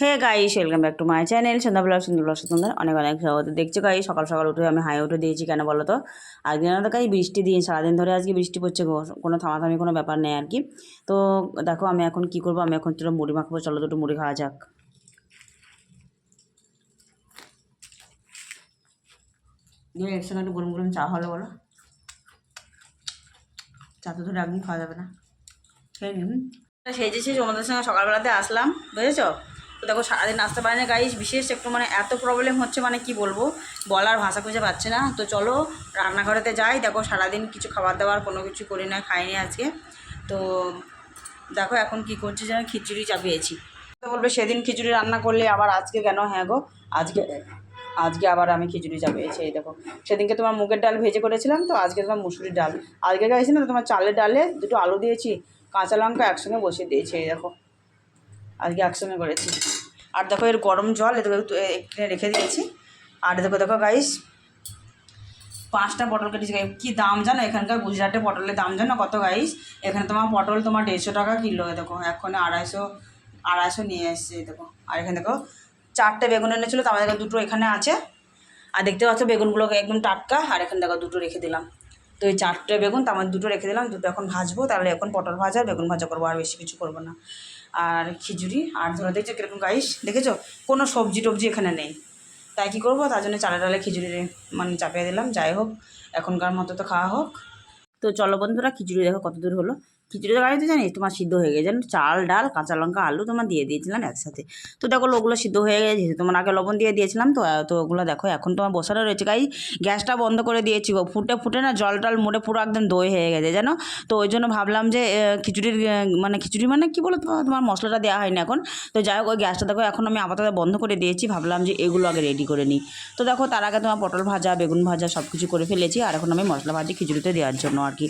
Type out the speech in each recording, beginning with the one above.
Hey guys welcome back to my channel Sandhya blog সুন্দর blog সুন্দর অনেক অনেক স্বাগত। দেখছ গাই সকাল সকাল উঠে আমি হাই উঠে দিয়েছি, কেন বলো তো না তো গাই বৃষ্টি দিন, সারাদিন ধরে আজকে বৃষ্টি পড়ছে কোনো থামাথামি, কোনো ব্যাপার নেই আর কি তো দেখো আমি এখন কি করব, আমি এখন চলো মুড়ি মাখবো, চলো দুটো মুড়ি খাওয়া যাক। দিয়ে একসঙ্গে একটু গরম গরম চা হলো, বলো। চা তো ধরে একদিন খাওয়া যাবে না। সেই যে সেই তোমাদের সঙ্গে সকালবেলাতে আসলাম, বুঝেছ? তো দেখো সারাদিন আসতে পারে না গাইস বিশেষ একটু মানে এত প্রবলেম হচ্ছে মানে কি বলব? বলার ভাষা খুঁজে পাচ্ছে না। তো চলো, রান্নাঘরেতে যাই। দেখো সারাদিন কিছু খাবার দাবার, কোনো কিছু করি না, খাইনি আজকে। তো দেখো এখন কি করছি যেন খিচুড়ি চাপিয়েছি। তো বলবে, সেদিন খিচুড়ি রান্না করলে আবার আজকে কেন? হ্যাঁ গো, আজকে আজকে আবার আমি খিচুড়ি চাপিয়েছি, এই দেখো। সেদিনকে তোমার মুগের ডাল ভেজে করেছিলাম তো, আজকে তোমার মুসুরির ডাল। আজকে গাইছি না, তোমার চালের ডালে দুটো আলু দিয়েছি, কাঁচা লঙ্কা একসঙ্গে বসিয়ে দিয়েছি, এই দেখো। আজকে একসঙ্গে করেছি। আর দেখো এর গরম জল, এ দেখো একটু এখানে রেখে দিয়েছি। আর দেখো দেখো গাইস পাঁচটা পটল কেটেছি গাই কী দাম জানো? এখানকার গুজরাটে পটলের দাম জানো কত গাইস এখানে তোমার পটল তোমার দেড়শো টাকা কিলো দেখো। এখন আড়াইশো আড়াইশো নিয়ে এসছে দেখো। আর এখানে দেখো, চারটে বেগুন এনেছিলো তো আমাদের দুটো এখানে আছে। আর দেখতে পাচ্ছ বেগুনগুলোকে একদম টাটকা, আর এখানে দেখো দুটো রেখে দিলাম। তো এই চারটে বেগুন তো আমার দুটো রেখে দিলাম, দুটো এখন ভাজবো, তাহলে এখন পটল ভাজা, বেগুন ভাজা করব, আর বেশি কিছু করব না। আর খিচুড়ি। আর ধরো দেখছ কীরকম গাইস দেখেছ? কোনো সবজি টবজি এখানে নেই। তাই কী করব? তার জন্য চালে ডালে খিচুড়ি মানে চাপিয়ে দিলাম। যাই হোক, এখনকার মতো তো খাওয়া হোক। তো চলো বন্ধুরা, খিচুড়ি দেখো কত দূর হলো। খিচুড়ির গাড়িতে জানিস, তোমার সিদ্ধ হয়ে গেছে। চাল, ডাল, কাঁচা লঙ্কা, আলু তোমার দিয়ে দিয়েছিলাম একসাথে। তো দেখো ওগুলো সিদ্ধ হয়ে গেছে তোমার আগে লবণ দিয়ে দিয়েছিলাম, তো তো ওগুলো দেখো, এখন তোমার বসানো রয়েছে। গাই, গ্যাসটা বন্ধ করে দিয়েছি গো। ফুটে ফুটে না জল টল মুড়ে পুরো একদম দই হয়ে গেছে, জানো? তো ওই জন্য ভাবলাম যে খিচুড়ির মানে খিচুড়ি মানে কি বলো তোমার মশলাটা দেওয়া হয়নি এখন। তো যাই হোক, ওই গ্যাসটা দেখো, এখন আমি আপাতত বন্ধ করে দিয়েছি। ভাবলাম যে এগুলো আগে রেডি করে নিই। তো দেখো, তার আগে তোমার পটল ভাজা, বেগুন ভাজা সব কিছু করে ফেলেছি। আর এখন আমি মশলা ভাজি খিচুড়িতে দেওয়ার জন্য আর কি।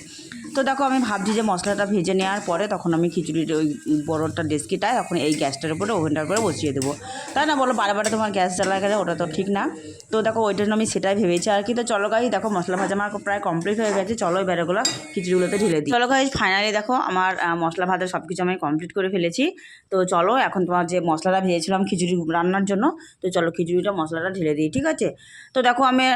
তো দেখো, আমি ভাবছি যে মশলাটা ভেজে নেওয়ার পরে তখন আমি খিচুড়ির ওই বড়টা ডেস্কিটায় এখন এই গ্যাসটার উপরে ওভেনটার উপরে বসিয়ে দেবো। তাই না? বলো, বারে বারে তোমার গ্যাস জ্বালা গেলে ওটা তো ঠিক না। তো দেখো জন্য আমি সেটাই ভেবেছি আর কি। তো চলো গাই দেখো, মশলা ভাজা আমার প্রায় কমপ্লিট হয়ে গেছে। চলো এবার এগুলো খিচুড়িগুলোতে ঢেলে দিই। চলো গাই ফাইনালি দেখো, আমার মশলা ভাজা সব কিছু আমি কমপ্লিট করে ফেলেছি। তো চলো, এখন তোমার যে মশলাটা ভেজেছিলাম খিচুড়ি রান্নার জন্য, তো চলো খিচুড়িটা, মশলাটা ঢেলে দিই, ঠিক আছে? তো দেখো, আমি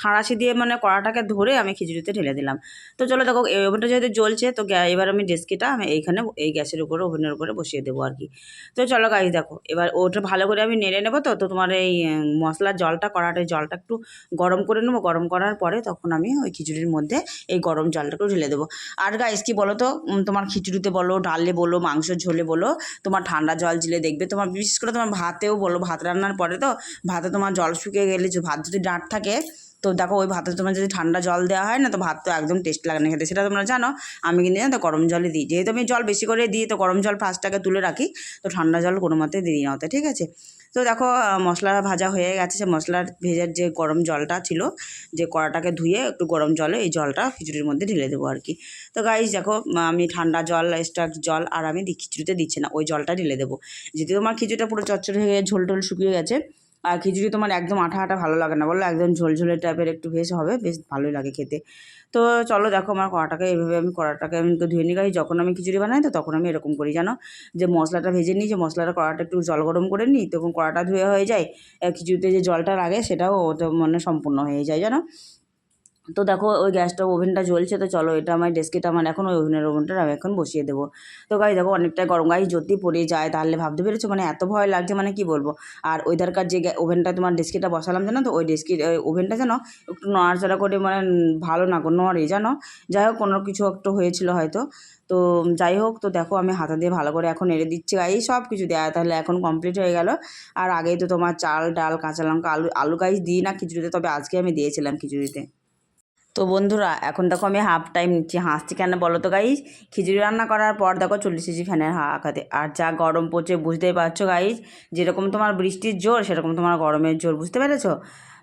সাঁড়াশি দিয়ে মানে কড়াটাকে ধরে আমি খিচুড়িতে ঢেলে দিলাম। তো চলো দেখো, এই ওভেনটা যেহেতু জ্বলছে, তো এবার আমি ডেস্কিটা আমি এইখানে এই গ্যাসের উপরে, ওভেনের উপরে বসিয়ে দেবো আর কি। তো চলো গাই দেখো, এবার ওটা ভালো করে আমি নেড়ে নেব তো তো তোমার এই মশলার জলটা কড়াটায় জলটা একটু গরম করে নেব। গরম করার পরে তখন আমি ওই খিচুড়ির মধ্যে এই গরম জলটাকেও ঢেলে দেবো। আর গাইস কি বলো তো তোমার খিচুড়িতে বলো, ডালে বলো, মাংস ঝোলে বলো, তোমার ঠান্ডা জল ঝিলে দেখবে। তোমার বিশেষ করে তোমার ভাতেও বলো, ভাত রান্নার পরে তো ভাতে তোমার জল শুকিয়ে গেলে ভাত যদি ডাঁট থাকে তো দেখো ওই ভাতে তোমার যদি ঠান্ডা জল দেওয়া হয় না, তো ভাত তো একদম টেস্ট লাগে না খেতে। সেটা তোমরা জানো, আমি কিন্তু জানো তো গরম জলই দিই। যেহেতু আমি জল বেশি করে দিই, তো গরম জল ফার্স্টটাকে তুলে রাখি, তো ঠান্ডা জল কোনো মতে দিই না ওতে, ঠিক আছে? তো দেখো মশলা ভাজা হয়ে গেছে। সে মশলার ভেজার যে গরম জলটা ছিল, যে কড়াটাকে ধুয়ে একটু গরম জলে এই জলটা খিচুড়ির মধ্যে ঢেলে দেবো আর কি। তো গাইজ দেখো আমি ঠান্ডা জল এক্সট্রা জল আর আমি খিচুড়িতে দিচ্ছি না, ওই জলটা ঢেলে দেবো। যদি তোমার খিচুড়িটা পুরো চচ্চড়ে হয়ে ঝোল টোল শুকিয়ে গেছে আর খিচুড়ি তোমার একদম আঠা আঠা ভালো লাগে না। বলো একদম ঝোলঝোলে টাইপের একটু বেশ হবে, বেশ ভালোই লাগে খেতে। তো চলো দেখো আমার কড়াটাকে, এভাবে আমি কড়াটাকে আমি ধুয়ে নিই। গাই যখন আমি খিচুড়ি বানাই তো তখন আমি এরকম করি, জানো? যে মশলাটা ভেজে নিই, যে মশলাটা কড়াটা একটু জল গরম করে নিই, তখন কড়াটা ধুয়ে হয়ে যায়। খিচুড়িতে যে জলটা লাগে সেটাও তো মানে সম্পূর্ণ হয়ে যায়, জানো? তো দেখো, ওই গ্যাসটা, ওভেনটা জ্বলছে, তো চলো এটা আমার ডেস্কিটা আমার, এখন ওই ওভেনের ওভেনটা আমি এখন বসিয়ে দেবো। তো গাই দেখো অনেকটা গরম। গাই যদি পড়ে যায়, তাহলে ভাবতে পেরেছ? মানে এত ভয় লাগছে মানে কি বলব? আর ওইধারকার যে ওভেনটা তোমার ডেস্কিটা বসালাম, জানো তো? ওই ডেস্কি ওভেনটা জানো একটু নড়াচড়া করে মানে ভালো না নড়ে, জানো? যাই হোক, কোনো কিছু একটু হয়েছিল হয়তো। তো যাই হোক, তো দেখো, আমি হাতা দিয়ে ভালো করে এখন এড়ে দিচ্ছি। গাই সব কিছু দেওয়া তাহলে এখন কমপ্লিট হয়ে গেল। আর আগেই তো তোমার চাল, ডাল, কাঁচা লঙ্কা, আলু আলু গাইস দিই না খিচুড়িতে, তবে আজকে আমি দিয়েছিলাম খিচুড়িতে। তো বন্ধুরা, এখন দেখো আমি হাফ টাইম নিচ্ছি। হাসছি কেন বলো তো গাইজ খিচুড়ি রান্না করার পর দেখো চল্লিশ ইঞ্চি ফ্যানের হাঁকাতে আর যা গরম পড়ছে, বুঝতেই পারছ গাইজ যেরকম তোমার বৃষ্টির জোর, সেরকম তোমার গরমের জোর, বুঝতে পেরেছ?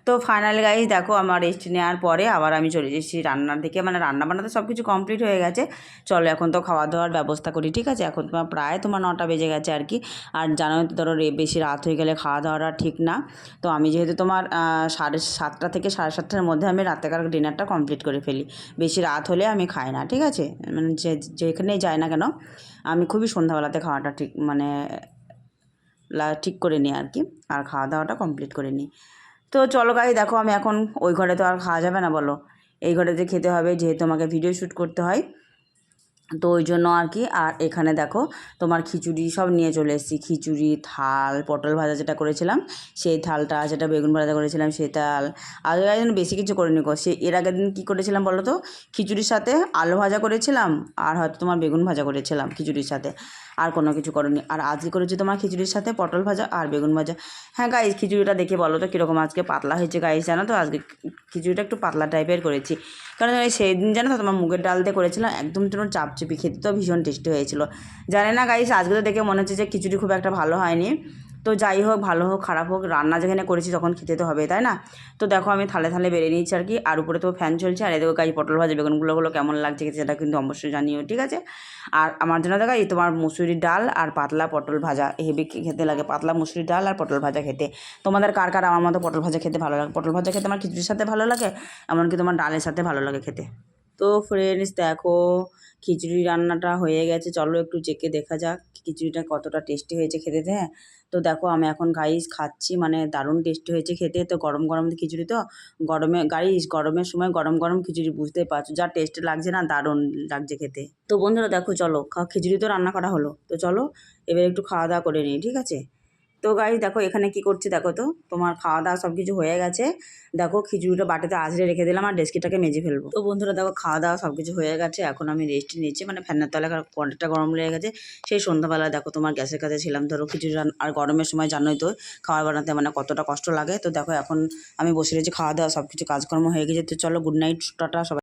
তো ফাইনালি গাইস দেখো আমার রেস্ট নেওয়ার পরে আবার আমি চলে এসেছি রান্নার দিকে। মানে রান্না বান্নাতে সব কিছু কমপ্লিট হয়ে গেছে। চলো এখন তো খাওয়া দাওয়ার ব্যবস্থা করি, ঠিক আছে? এখন তোমার প্রায় তোমার নটা বেজে গেছে আর কি। আর জানোই তো ধরো বেশি রাত হয়ে গেলে খাওয়া দাওয়াটা ঠিক না। তো আমি যেহেতু তোমার সাড়ে সাতটা থেকে সাড়ে সাতটার মধ্যে আমি রাতেকার ডিনারটা কমপ্লিট করে ফেলি। বেশি রাত হলে আমি খাই না, ঠিক আছে? মানে যে, যেখানেই যাই না কেন, আমি খুবই সন্ধ্যাবেলাতে খাওয়াটা ঠিক মানে ঠিক করে নিই আর কি। আর খাওয়া দাওয়াটা কমপ্লিট করে নিই। তো চলো গাই দেখো আমি এখন ওই ঘরে তো আর খাওয়া যাবে না বলো। এই ঘরেতে খেতে হবে, যেহেতু আমাকে ভিডিও শ্যুট করতে হয় তো ওই জন্য আর কি, আর এখানে দেখো তোমার খিচুড়ি সব নিয়ে চলে এসেছি। খিচুড়ি, থাল, পটল ভাজা যেটা করেছিলাম, সেই থালটা, যেটা বেগুন ভাজা করেছিলাম, সেই থাল। আগে দিন বেশি কিছু করিনি গো। সে এর আগের দিন কী করেছিলাম বলো তো? খিচুড়ির সাথে আলু ভাজা করেছিলাম, আর হয়তো তোমার বেগুন ভাজা করেছিলাম খিচুড়ির সাথে। আর কোনো কিছু করনি। আর আজকে করেছি তোমার খিচুড়ির সাথে পটল ভাজা আর বেগুন ভাজা। হ্যাঁ গাইস খিচুড়িটা দেখে বলো তো কীরকম আজকে পাতলা হয়েছে গাইস জানো তো? আজকে খিচুড়িটা একটু পাতলা টাইপের করেছি। কারণ সেই দিন জানো তো তোমার মুগের ডাল দিয়ে করেছিলাম, একদম তোমার চাপচুপি খেতে তো ভীষণ টেস্টি হয়েছিল। জানি না গাইস আজকে তো দেখে মনে হচ্ছে যে খিচুড়ি খুব একটা ভালো হয়নি। তো যাই হোক, ভালো হোক, খারাপ হোক, রান্না যেখানে করেছি তখন খেতে তো হবে, তাই না? তো দেখো, আমি থালে থালে বেড়ে নিয়েছি আর কি, আর উপরে তো ফ্যান চলছে, আর এদিকে গাই পটল ভাজা বেগুনগুলোগুলো কেমন লাগছে সেটা কিন্তু অবশ্যই জানিও, ঠিক আছে? আর আমার জন্য দেখা এই তোমার মুসুরির ডাল আর পাতলা পটল ভাজা, হেভি খেতে লাগে, পাতলা মুসুরির ডাল আর পটল ভাজা খেতে। তোমাদের কার কার আমার মতো পটল ভাজা খেতে ভালো লাগে? পটল ভাজা খেতে আমার খিচুড়ির সাথে ভালো লাগে? এমনকি তোমার ডালের সাথে ভালো লাগে খেতে। তো ফ্রেন্ডস দেখো, খিচুড়ি রান্নাটা হয়ে গেছে। চলো একটু চেকে দেখা যাক খিচুড়িটা কতটা টেস্টি হয়েছে খেতে হ্যাঁ? তো দেখো, আমি এখন গাইস খাচ্ছি মানে দারুণ টেস্টি হয়েছে খেতে। তো গরম গরম খিচুড়ি তো, গরমে গাইস গরমের সময় গরম গরম খিচুড়ি বুঝতেই পারছ। যা টেস্ট লাগছে না, দারুণ লাগছে খেতে। তো বন্ধুরা, দেখো, চলো খিচুড়ি তো রান্না করা হলো। তো চলো, এবার একটু খাওয়া দাওয়া করে নিই, ঠিক আছে? তো গাই দেখো এখানে কি করছি দেখো তো? তোমার খাওয়া দাওয়া সব কিছু হয়ে গেছে। দেখো খিচুড়িটা বাটিতে আজরে রেখে দিলাম আর ডেস্কিটাকে মেজে ফেলব। তো বন্ধুরা দেখো খাওয়া দাওয়া সব কিছু হয়ে গেছে, এখন আমি রেস্ট নিয়েছি মানে ফ্যানের তলায় কন্টাটা গরম লেগে গেছে। সেই সন্ধ্যাবেলা দেখো তোমার গ্যাসের কাছে ছিলাম। ধরো খিচুড়ি আর গরমের সময় জানোই তো খাওয়া বানাতে মানে কতটা কষ্ট লাগে। তো দেখো এখন আমি বসে রয়েছি, খাওয়া দাওয়া সব কিছু কাজকর্ম হয়ে গেছে। তো চলো গুড নাইট টাটা সবাই।